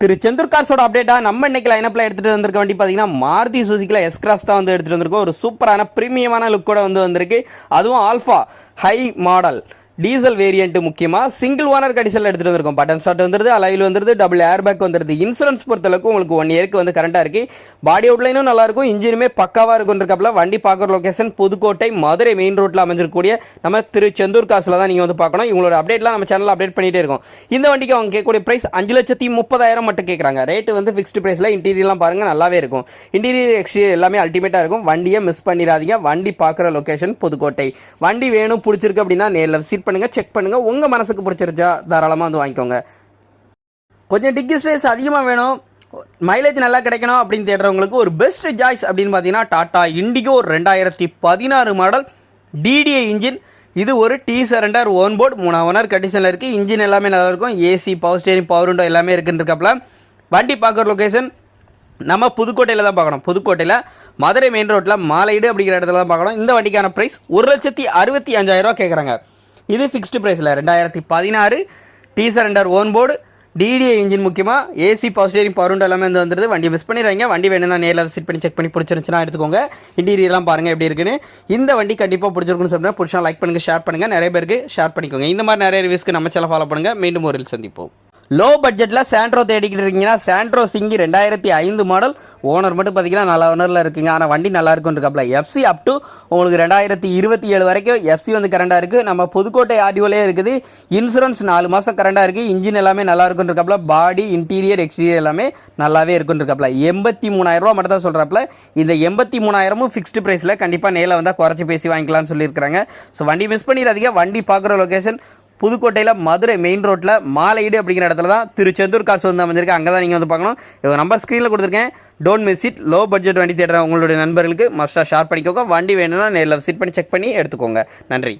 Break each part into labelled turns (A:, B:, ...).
A: திரு செந்தூர் கார்ஸோட அப்டேட்டா நம்ம இன்னைக்கு லைனப்பில் எடுத்துகிட்டு வந்திருக்க வண்டி பார்த்தீங்கன்னா மாருதி சுசுக்கில எஸ் கிராஸ் தான் வந்து எடுத்துகிட்டு வந்திருக்கோம். ஒரு சூப்பரான பிரீமியமான லுக்கோட வந்து வந்திருக்கு. அதுவும் alpha high model diesel variant முக்கியமாக சிங்கிள் ஓனர் கண்டிஷனில் எடுத்துகிட்டு வந்திருக்கும். பட்டன் ஸ்டார்ட் வந்துருது அலைவில் வந்துருது டபுள் ஏர் பேக் வந்துருது. இன்சூரன்ஸ் பொறுத்தளவுக்கு உங்களுக்கு ஒன் இயருக்கு வந்து கரண்டா இருக்கு. பாடி அவுட்லைனும் நல்லா இருக்கும். இன்ஜினுமே பக்காவாக இருக்கும் வண்டி பார்க்குற லொக்கேஷன் புதுக்கோட்டை மதுரை மெயின் ரோட்டில் அமைஞ்சிருக்கக்கூடிய நம்ம திரு செந்தூர் காசில் தான் நீங்கள் வந்து பார்க்கணும். இவங்களோட அப்டேட்லாம் நம்ம சேனலில் அப்டேட் பண்ணிகிட்டே இருக்கோம். இந்த வண்டிக்கு அவங்க கேட்கக்கூடிய ப்ரைஸ் அஞ்சு லட்சத்தி முப்பதாயிரம் மட்டும் கேட்குறாங்க. ரேட்டு வந்து ஃபிக்ஸ்டு ப்ரைஸில் இன்டீரியர்லாம் பாருங்கள் நல்லாவே இருக்கும். இன்டீரியர் எக்ஸ்டீரியர் எல்லாமே அல்டிமேட்டாக இருக்கும். வண்டியை மிஸ் பண்ணிடாதீங்க வண்டி பார்க்குற லொக்கேஷன் புதுக்கோட்டை. வண்டி வேணும் பிடிச்சிருக்கு அப்படின்னா நேரில் விசிட் பண்ணுங்க செக் பண்ணுங்க. உங்கள் மனசுக்கு பிடிச்சிருச்சா தாராளமாக வந்து வாங்கிக்கோங்க. கொஞ்சம் டிக்கி ஸ்பேஸ் அதிகமாக வேணும். மைலேஜ் நல்லா கிடைக்கணும் அப்படின்னு தேடுறவங்களுக்கு ஒரு பெஸ்ட் சாய்ஸ் அப்படின்னு பார்த்தீங்கன்னா டாட்டா இண்டிகோ ரெண்டாயிரத்தி பதினாறு மாடல் டிடிஏ இன்ஜின் இது ஒரு டி சரண்டர் ஓன் போர்டு மூணு ஓனர் கண்டிஷனில் இருக்குது இன்ஜின் எல்லாமே நல்லாயிருக்கும் AC power steering power window எல்லாமே இருக்குன்றக்கப்பல வண்டி பார்க்குற லொக்கேஷன் நம்ம புதுக்கோட்டையில் தான் பார்க்கணும். புதுக்கோட்டையில் மதுரை மெயின் ரோட்டில் மாலையீடு அப்படிங்கிற இடத்துல தான் பார்க்கணும். இந்த வண்டிக்கான ப்ரைஸ் ஒரு லட்சத்தி அறுபத்தி அஞ்சாயிரம் ரூபா கேட்குறாங்க இது ஃபிக்ஸ்டு ப்ரைஸில் ரெண்டாயிரத்தி பதினாறு Dzire under own board DDiS engine முக்கியமாக AC power steering power window எல்லாமே வந்து வந்துருது. வண்டி மிஸ் பண்ணிடுறாங்க வண்டி வேணும்னா நேரில் விசிட் பண்ணி செக் பண்ணி பிடிச்சிருந்துச்சுன்னா எடுத்துக்கோங்க. இன்டீரியர்லாம் பாருங்கள் எப்படி இருக்குன்னு. இந்த வண்டி கண்டிப்பாக பிடிச்சிருக்குன்னு சொல்லுங்கள் பிடிச்சா லைக் பண்ணுங்கள் ஷேர் பண்ணுங்கள் நிறைய பேருக்கு ஷேர் பண்ணிக்கோங்க. இந்த மாதிரி நிறைய ரிவ்யூஸ்க்கு நம்ம சேனல் ஃபாலோ பண்ணுங்கள் மீண்டும் ஒரு சந்திப்போம். லோ பட்ஜெட்டில் சாண்ட்ரோ தேடிக்கிட்டு இருக்கீங்கன்னா சாண்ட்ரோ சிங்கி ரெண்டாயிரத்தி ஐந்து மாடல் ஓனர் மட்டும் பார்த்தீங்கன்னா நல்ல ஓனரில் இருக்குங்க. ஆனால் வண்டி நல்லா இருக்கும் இருக்காப்ல எஃப்சி அப் டு உங்களுக்கு ரெண்டாயிரத்தி இருபத்தி ஏழு வரைக்கும் எஃப்சி வந்து கரண்டாக இருக்குது நம்ம புதுக்கோட்டை ஆடியோலே இருக்குது. இன்சூரன்ஸ் நாலு மாதம் கரண்டாக இருக்குது இன்ஜின் எல்லாமே நல்லா இருக்கும்னு இருக்காப்ல பாடி இன்டீரியர் எக்ஸ்டீரியர் எல்லாமே நல்லாவே இருக்கும் இருக்காப்ல எண்பத்தி மூணாயிரரூவா மட்டும் தான் சொல்கிறாப்ல இந்த எண்பத்தி மூணாயிரமும் ஃபிக்ஸ்டு ப்ரைஸில் கண்டிப்பாக நேரில் வந்தால் குறைச்சி பேசி வாங்கிக்கலாம்னு சொல்லியிருக்கிறாங்க. ஸோ வண்டி மிஸ் பண்ணிடாதீங்க. வண்டி பார்க்குற லொக்கேஷன் புதுக்கோட்டையில் மதுரை மெயின் ரோட்டில் மாலையீடு அப்படிங்கிற இடத்துல தான் திரு செந்தூர் காசு வந்து அமைஞ்சிருக்கு. அங்கே தான் நீங்கள் வந்து பார்க்கணும். இவங்க நம்பர் ஸ்க்ரீனில் கொடுத்துருக்கேன். Don't miss it low budget வண்டி தேடுற உங்களுடைய நண்பர்களுக்கு மஸ்ட்டாக ஷேர் பண்ணிக்கோங்க. வண்டி வேணும்னா நேரில் விசிட் பண்ணி செக் பண்ணி எடுத்துக்கோங்க. நன்றி.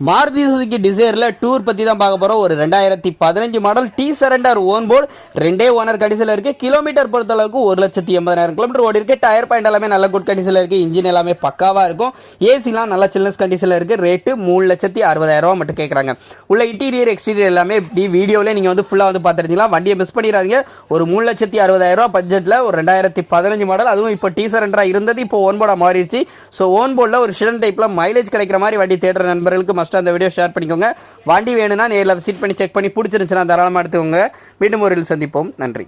A: மாருதி சுசுக்கி டிசைரில் டூர் பற்றி தான் பார்க்க போகிறோம் ஒரு ரெண்டாயிரத்தி பதினஞ்சு மாடல் டி சரண்டர் ஓன் போர்டு ரெண்டே ஓனர் கண்டிஷனில் இருக்குது கிலோமீட்டர் பொறுத்த அளவுக்கு ஒரு லட்சத்தி எண்பதாயிரம் கிலோமீட்டர் ஓடி இருக்கு. டயர் பாயிண்ட் எல்லாமே நல்ல குட் கண்டிஷனில் இருக்குது இன்ஜின் எல்லாமே பக்காவாக இருக்கும். ஏசிலாம் நல்ல சில்னஸ் கண்டிஷனில் இருக்குது ரேட்டு மூணு லட்சத்தி அறுபதாயிரம் ரூபா மட்டும் கேட்குறாங்க உள்ள இன்டீரியர் எக்ஸ்டீரியர் எல்லாமே இப்படி வீடியோவில் நீங்கள் வந்து ஃபுல்லாக வந்து பார்த்துருந்தீங்களா? வண்டியை மிஸ் பண்ணிடாதீங்க. ஒரு மூணு லட்சத்தி அறுபதாயிரம் ரூபா பட்ஜெட்டில் ஒரு ரெண்டாயிரத்தி பதினஞ்சு மாடல் அதுவும் இப்போ டி சரண்டராக இருந்தது. இப்போ ஓன் போர்டாக மாறிடுச்சு. ஸோ ஓன் போர்டில் ஒரு ஷிடன் டைப்பில் மைலேஜ் கிடைக்கிற மாதிரி வண்டி தேடுற நண்பர்களுக்கு மஸ்ட் அந்த வீடியோ ஷேர் பண்ணிக்கோங்க. வண்டி வேணும்னா நேரில் விசிட் பண்ணி செக் பண்ணி பிடிச்சிருந்துச்சுன்னா தாராளமாக எடுத்துக்கோங்க. மீண்டும் ஒரு சந்திப்போம். நன்றி.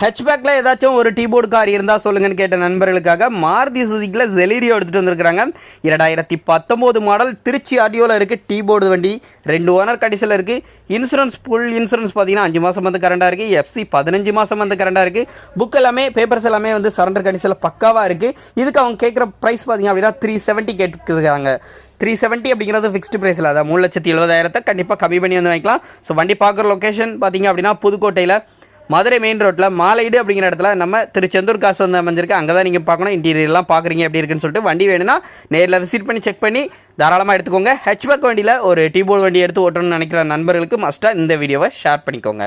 A: ஹெச்பேக்கில் ஏதாச்சும் ஒரு டீபோர்டு கார் இருந்தால் சொல்லுங்கன்னு கேட்ட நண்பர்களுக்காக மாருதி சுதிக்கில் ஜெலீரியோ எடுத்துகிட்டு வந்திருக்கிறாங்க. இரண்டாயிரத்தி பத்தொம்போது மாடல் திருச்சி ஆடியோவில் இருக்குது டீபோர்டு வண்டி ரெண்டு ஓனர் கடைசியில் இருக்குது இன்சூரன்ஸ் ஃபுல் இன்சூரன்ஸ் பார்த்தீங்கன்னா அஞ்சு மாதம் வந்து கரண்டாக இருக்குது எஃப்சி பதினஞ்சு மாதம் வந்து கரண்டாக இருக்குது புக் எல்லாமே பேப்பர்ஸ் எல்லாமே வந்து சரண்டர் கண்டிஷனில் பக்காவாக இருக்குது இதுக்கு அவங்க கேட்குற ப்ரைஸ் பார்த்தீங்க அப்படின்னா த்ரீ செவன்ட்டி கேட்டுருக்காங்க. த்ரீ செவன்ட்டி அப்படிங்கிறது ஃபிக்ஸ்டு ப்ரைஸில் அதான் மூணு லட்சத்தி எழுபதாயிரத்தை கண்டிப்பாக கம்மி பண்ணி வந்து வாங்கிக்கலாம். ஸோ வண்டி பார்க்குற லொக்கேஷன் பார்த்தீங்க அப்படின்னா புதுக்கோட்டையில் மதுரை மெயின் ரோட்டில் மாலையீடு அப்படிங்கிற இடத்துல நம்ம திருச்செந்தூர் காசு வந்து அமைஞ்சிருக்கு. அங்கே தான் நீங்கள் பார்க்கணும் இன்டீரியர்லாம் பார்க்குறீங்க எப்படி இருக்குன்னு சொல்லிட்டு வண்டி வேணும்னா நேரில் விசிட் பண்ணி செக் பண்ணி தாராளமாக எடுத்துக்கோங்க. ஹெச்பேக் வண்டியில் ஒரு டீபோர்டு வண்டி எடுத்து ஓட்டணும்னு நினைக்கிற நண்பர்களுக்கு மஸ்ட்டாக இந்த வீடியோவை ஷேர் பண்ணிக்கோங்க.